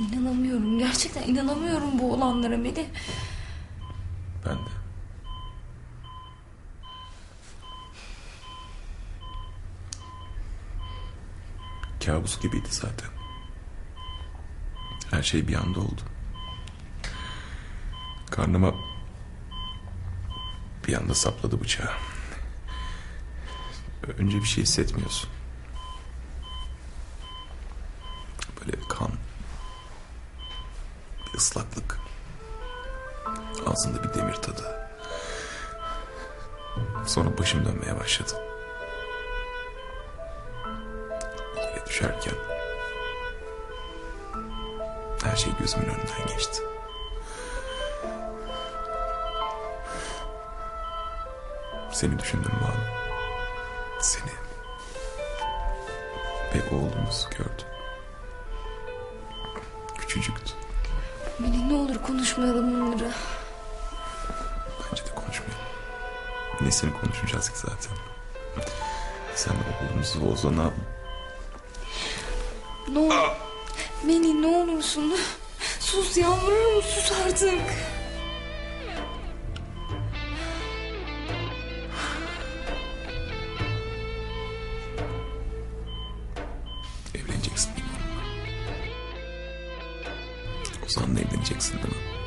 İnanamıyorum. Gerçekten inanamıyorum bu olanlara Melih. Ben de. Kabus gibiydi zaten. Her şey bir anda oldu. Karnıma bir anda sapladı bıçağı. Önce bir şey hissetmiyorsun. Böyle kan. Islaklık. Ağzında bir demir tadı. Sonra başım dönmeye başladı. Yere düşerken her şey gözümün önünden geçti. Seni düşündüm Banu. Seni. Ve oğlumuzu gördüm. Küçücüktü. Melih ne olur konuşmayalım bunları. Bence de konuşmayalım. Nesini konuşacağız ki zaten? Sen oğlumuzu Ozan'a Ne olur. Melih ne olursun. Sus yalvarırım sus artık. evleneceksin Ozan'la evleneceksin değil mi?